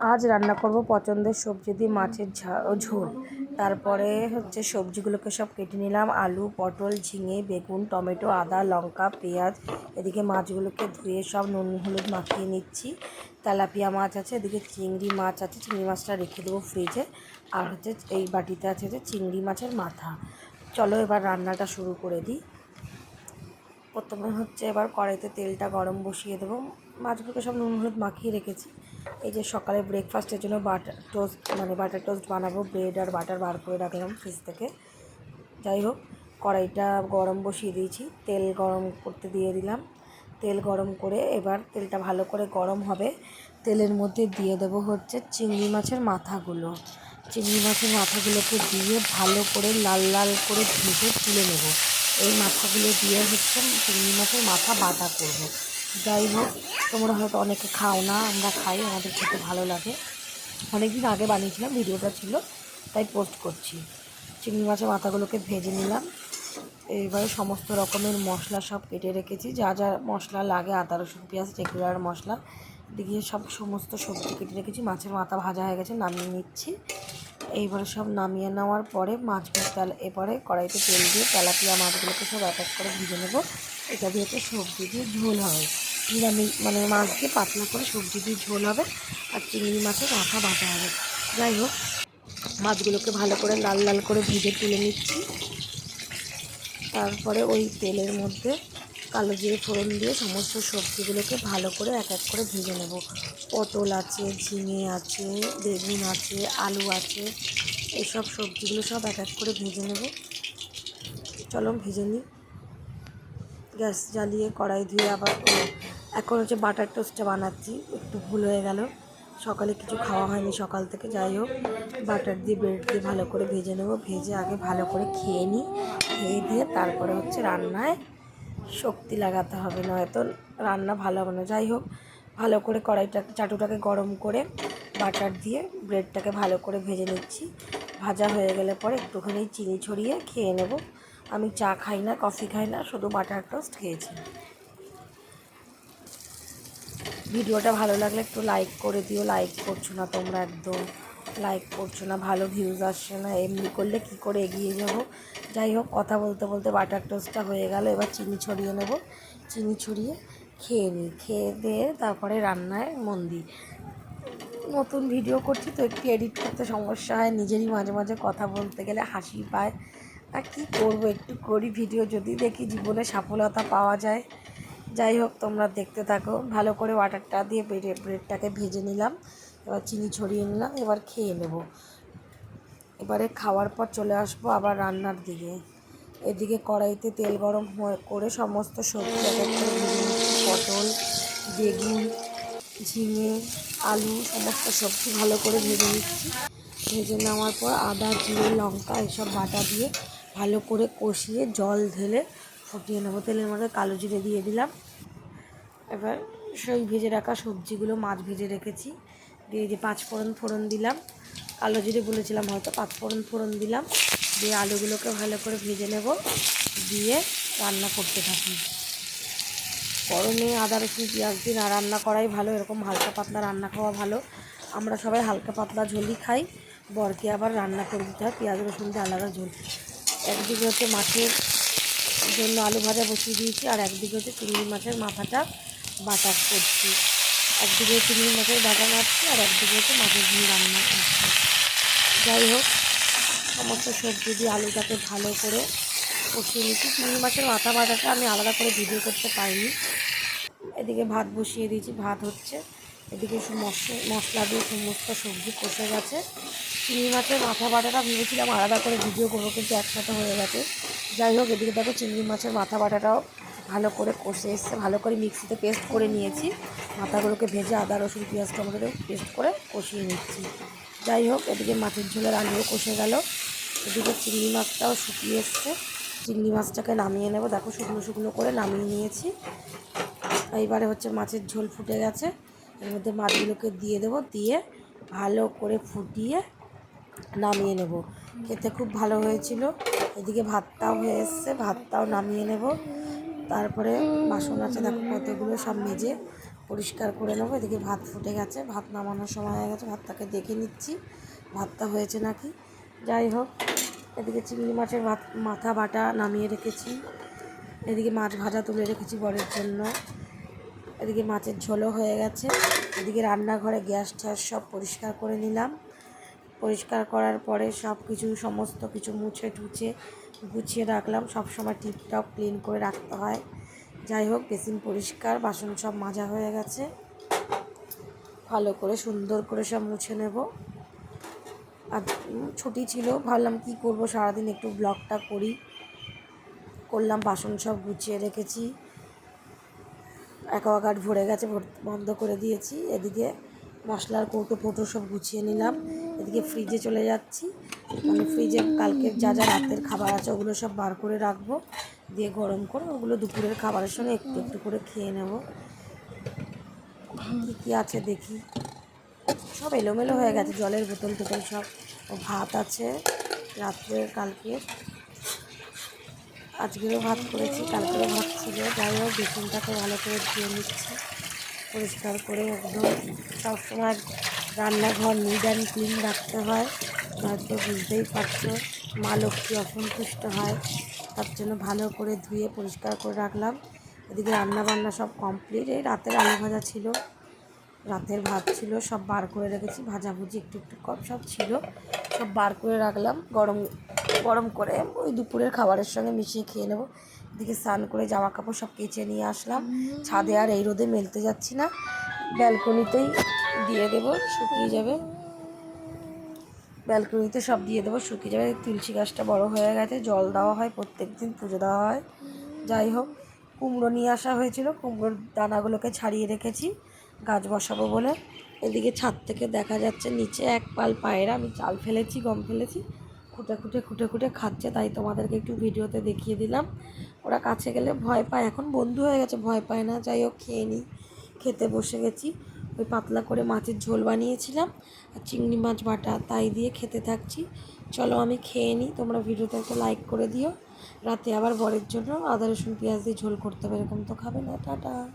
আজ রান্না করব পছন্দের সবজি দিয়ে মাছের ঝোল। তারপরে হচ্ছে সবজিগুলোকে সব কেটে নিলাম, আলু, পটল, ঝিঙে, বেগুন, টমেটো, আদা, লঙ্কা, পেঁয়াজ, এদিকে মাছগুলোকে ধুয়ে সব নুন, হলুদ মাখিয়ে নিচ্ছি। তেলাপিয়া মাছ আছে, এদিকে চিংড়ি মাছ আছে, চিংড়ি মাছটা রেখে দেবো ফ্রিজে। আর হচ্ছে এই বাটিতে আছে যে চিংড়ি মাছের মাথা। চলো এবার রান্নাটা শুরু করে দিই। প্রথমে হচ্ছে এবার কড়াইতে তেলটা গরম বসিয়ে দেবো। মাছগুলোকে সব নুন, হলুদ মাখিয়ে রেখেছি। এই যে সকালে ব্রেকফাস্টের জন্য বাটার টোস্ট মানে বাটার টোস্ট বানাবো ব্রেড আর বাটার বার করে রাখলাম ফ্রিজ থেকে। যাই হোক, কড়াইটা গরম বসিয়ে দিয়েছি, তেল গরম করতে দিয়ে দিলাম। তেল গরম করে এবার তেলটা ভালো করে গরম হবে। তেলের মধ্যে দিয়ে দেবো হচ্ছে চিংড়ি মাছের মাথাগুলো। চিংড়ি মাছের মাথাগুলোকে দিয়ে ভালো করে লাল লাল করে ভেজে তুলে নেব। এই মাথাগুলো দিয়ে হচ্ছে চিংড়ি মাছের মাথা বাটা করব। যাই হোক তোমরা হয়তো অনেকে খাও না, আমরা খাই, আমাদের খেতে ভালো লাগে। অনেক দিন আগে বানিয়েছিলাম, ভিডিওটা ছিল, তাই পোস্ট করছি। চিংড়ি মাছের মাথাগুলোকে ভেজে নিলাম। এইবারে সমস্ত রকমের মশলা সব কেটে রেখেছি। যা যা মশলা লাগে, আদা, রসুন, পেঁয়াজ, রেগুলার মশলা, দিয়ে সব সমস্ত সবজি কেটে রেখেছি। মাছের মাথা ভাজা হয়ে গেছে, নামিয়ে নিচ্ছি। এইবারে সব নামিয়ে নেওয়ার পরে মাছগুলো তেল এবারে কড়াইতে তেল দিয়ে তেলাপিয়া মাছগুলোকে সব এক এক করে ভেজে নেব। এটা দিয়ে হচ্ছে সবজি দিয়ে ঝোল হবে। নিরামিষ মানে মাছ দিয়ে পাতলা করে সবজি দিয়ে ঝোল হবে আর চিংড়ি মাছের মাথা ভাজা হবে। যাই হোক, মাছগুলোকে ভালো করে লাল লাল করে ভেজে তুলে নিচ্ছি। তারপরে ওই তেলের মধ্যে কালো জিরে ফোড়ন দিয়ে সমস্ত সবজিগুলোকে ভালো করে এক এক করে ভেজে নেব। পটল আছে, ঝিঙে আছে, বেগুন আছে, আলু আছে এইসব সবজিগুলো সব এক এক করে ভেজে নেব। চলো ভেজে নিই। গ্যাস জ্বালিয়ে কড়াই ধুয়ে আবার এখন হচ্ছে বাটার টোস্টটা বানাচ্ছি, একটু ভুল হয়ে গেল। সকালে কিছু খাওয়া হয়নি সকাল থেকে, যাই হোক। বাটার দিয়ে, ব্রেড দিয়ে ভালো করে ভেজে নেব। ভেজে আগে ভালো করে খেয়ে নিই। খেয়ে দিয়ে তারপরে হচ্ছে রান্নায় শক্তি লাগাতে হবে, নয়তো রান্না ভালো হবে না। যাই হোক, ভালো করে কড়াইটাকে চাটুটাকে গরম করে বাটার দিয়ে ব্রেডটাকে ভালো করে ভেজে নিচ্ছি। ভাজা হয়ে গেলে পরে একটুখানি চিনি ছড়িয়ে খেয়ে নেব। আমি চা খাই না, কফি খাই না, শুধু বাটার টোস্ট খেয়েছি। ভিডিওটা ভালো লাগলে একটু লাইক করে দিও। লাইক করছ না তোমরা একদম। লাইক করছ না, ভালো ভিউজ আসছে না। এমনি করলে কি করে এগিয়ে যাব? যাই হোক, কথা বলতে বলতে বাটার টোস্টটা হয়ে গেল। এবার চিনি ছড়িয়ে নেব। চিনি ছড়িয়ে খেয়ে নিই। খেয়ে দিয়ে তারপরে রান্নায় মন দিই নতুন ভিডিও করছি তো একটু এডিট করতে সমস্যা হয়। নিজেরই মাঝে মাঝে কথা বলতে গেলে হাসি পায়। আর কী করব? একটু করি ভিডিও যদি দেখি জীবনে সফলতা পাওয়া যায়। যাই হোক তোমরা দেখতে থাকো। ভালো করে ওয়াটারটা দিয়ে ব্রেডে ব্রেডটাকে ভেজে নিলাম। এবার চিনি ছড়িয়ে নিলাম, এবার খেয়ে নেব। এবারে খাওয়ার পর চলে আসব আবার রান্নার দিকে। এদিকে কড়াইতে তেল গরম করে সমস্ত সবজি পটল, বেগুন, ঝিঙে, আলু, সমস্ত সবজি ভালো করে ভেজে নিচ্ছি। ভেজে নেওয়ার পর আদা, জিরে, লঙ্কা, এসব বাটা দিয়ে ভালো করে কষিয়ে জল ঢেলে ফুটিয়ে নেব। তেলের মধ্যে কালো জিরে দিয়ে দিলাম। এবার সেই ভেজে রাখা সবজিগুলো, মাছ ভেজে রেখেছি। দিয়ে যে পাঁচ ফোড়ন ফোড়ন দিলাম। কালো জিরে বলেছিলাম হয়তো, পাঁচ ফোড়ন ফোড়ন দিলাম। দিয়ে আলুগুলোকে ভালো করে ভেজে নেব। দিয়ে রান্না করতে থাকি। গরমে আদা, রসুন, পেঁয়াজ দিয়ে না রান্না করাই ভালো, এরকম হালকা পাতলা রান্না খাওয়া ভালো। আমরা সবাই হালকা পাতলা ঝোলই খাই। বরকে আবার রান্না করে দিতে হয়, পেঁয়াজ, রসুন দিয়ে আলাদা ঝোল। একদিকে হচ্ছে মাছের জন্য আলু ভাজা বসিয়ে দিয়েছি, আর একদিকে হচ্ছে চিংড়ি মাছের মাথাটা বাটা করছি। একদিকে চিংড়ি মাছের বাটা মারছি আর একদিকে হচ্ছে মাছের ঝুল রান্না করছি। যাই হোক, সমস্ত সবজি দিয়ে আলুটাকে ভালো করে কষিয়ে নিচ্ছি। চিংড়ি মাছের মাথা বাটাটা আমি আলাদা করে ভিডিও করতে পারিনি। এদিকে ভাত বসিয়ে দিয়েছি, ভাত হচ্ছে। এদিকে মশলা দিয়ে সমস্ত সবজি কষে গেছে। চিংড়ি মাছের মাথা বাটাটা ভেবেছিলাম আলাদা করে ভিডিও করব, কিন্তু একসাথে হয়ে গেছে। যাই হোক, এদিকে দেখো চিংড়ি মাছের মাথা বাটাটাও ভালো করে কষে এসছে, ভালো করে মিক্সিতে পেস্ট করে নিয়েছি। মাথাগুলোকে ভেজে আদা, রসুন, পেঁয়াজ, টমেটো পেস্ট করে কষিয়ে নিচ্ছি। যাই হোক, এদিকে মাছের ঝোলের আলুও কষে গেল। এদিকে চিংড়ি মাছটাও শুকিয়ে এসছে। চিংড়ি মাছটাকে নামিয়ে নেব। দেখো শুকনো শুকনো করে নামিয়ে নিয়েছি। এইবারে হচ্ছে মাছের ঝোল ফুটে গেছে। এর মধ্যে মাছগুলোকে দিয়ে দেবো, দিয়ে ভালো করে ফুটিয়ে নামিয়ে নেব। খেতে খুব ভালো হয়েছিল। এদিকে ভাতটাও হয়ে এসছে, ভাতটাও নামিয়ে নেব। তারপরে বাসন আছে দেখো কতগুলো সব মেজে পরিষ্কার করে নেব। এদিকে ভাত ফুটে গেছে ভাত নামানোর সময় হয়ে গেছে ভাতটাকে দেখে নিচ্ছি ভাতটা হয়েছে নাকি? যাই হোক এদিকে চিংড়ি মাছের ভাত মাথা বাটা নামিয়ে রেখেছি। এদিকে মাছ ভাজা তুলে রেখেছি বরের জন্য। এদিকে মাছের ঝোলও হয়ে গেছে। এদিকে রান্নাঘরে গ্যাস ট্যাস সব পরিষ্কার করে নিলাম। পরিষ্কার করার পরে সব কিছু সমস্ত কিছু মুছে টুছে গুছিয়ে রাখলাম, সব সময় টিপটপ ক্লিন করে রাখতে হয়। যাই হোক, বেসিন পরিষ্কার, বাসন সব মাজা হয়ে গেছে। ভালো করে, সুন্দর করে সব মুছে নেব। আর ছুটি ছিল, ভাবলাম কি করব, সারাদিন একটু ব্লগটা করি। করলাম, বাসন সব গুছিয়ে রেখেছি। অ্যাকোয়াগার্ড ভরে গেছে বন্ধ করে দিয়েছি। এদিকে মশলার কৌটো ফৌটো সব গুছিয়ে নিলাম। এদিকে ফ্রিজে চলে যাচ্ছি। মানে ফ্রিজে কালকের যা যা রাতের খাবার আছে, ওগুলো সব বার করে রাখব। দিয়ে গরম করে ওগুলো দুপুরের খাবারের সঙ্গে একটু একটু করে খেয়ে নেব। কী কী আছে দেখি। সব এলোমেলো হয়ে গেছে, জলের বোতল টোতল সব। ও ভাত আছে, রাত্রে কালকে। আজকেরও ভাত করেছি, কালকেরও ভাত ছিল। যাই হোক, বেসনটাকে ভালো করে ধুয়ে নিচ্ছি। পরিষ্কার করে একদম সবসময় রান্নাঘর নিড অ্যান্ড ক্লিন রাখতে হয়। হয়তো বুঝতেই পারছ, মা লক্ষ্মী অসন্তুষ্ট হয়। তার জন্য ভালো করে ধুয়ে পরিষ্কার করে রাখলাম। এদিকে রান্না বান্না সব কমপ্লিট এই রাতের আলু ভাজা ছিল। রাতের ভাত ছিল, সব বার করে রেখেছি, ভাজাভুজি একটু একটু কম সব ছিল, সব বার করে রাখলাম, গরম গরম করে ওই দুপুরের খাবারের সঙ্গে মিশিয়ে খেয়ে নেব। এদিকে স্নান করে জামা কাপড় সব কেচে নিয়ে আসলাম, ছাদে আর এই রোদে মেলতে যাচ্ছি না, ব্যালকনিতেই দিয়ে দেবো, শুকিয়ে যাবে। ব্যালকনিতে সব দিয়ে দেবো, শুকিয়ে যাবে, তুলসী গাছটা বড় হয়ে গেছে, জল দেওয়া হয়, প্রত্যেক দিন পুজো দেওয়া হয়। যাই হোক, কুমড়ো নিয়ে আসা হয়েছিল, কুমড়োর দানাগুলোকে ছাড়িয়ে রেখেছি। গাছ বসাবো বলে। এদিকে ছাদ থেকে দেখা যাচ্ছে নিচে এক পাল পায়রা। আমি চাল ফেলেছি, গম ফেলেছি। খুঁটে খুঁটে খুঁটে খুঁটে খাচ্ছে, তাই তোমাদেরকে একটু ভিডিওতে দেখিয়ে দিলাম। ওরা কাছে গেলে ভয় পায়, এখন বন্ধু হয়ে গেছে, ভয় পায় না। যাই হোক, খেয়ে নিই। খেতে বসে গেছি। ওই পাতলা করে মাছের ঝোল বানিয়েছিলাম, আর চিংড়ি মাছ বাটা, তাই দিয়ে খেতে থাকছি। চলো আমি খেয়ে নিই, তোমরা ভিডিওতে একটা লাইক করে দিও। রাতে আবার বরের জন্য আদা রসুন পেঁয়াজ দিয়ে ঝোল করতে হবে, এরকম তো খাবে না। টাটা।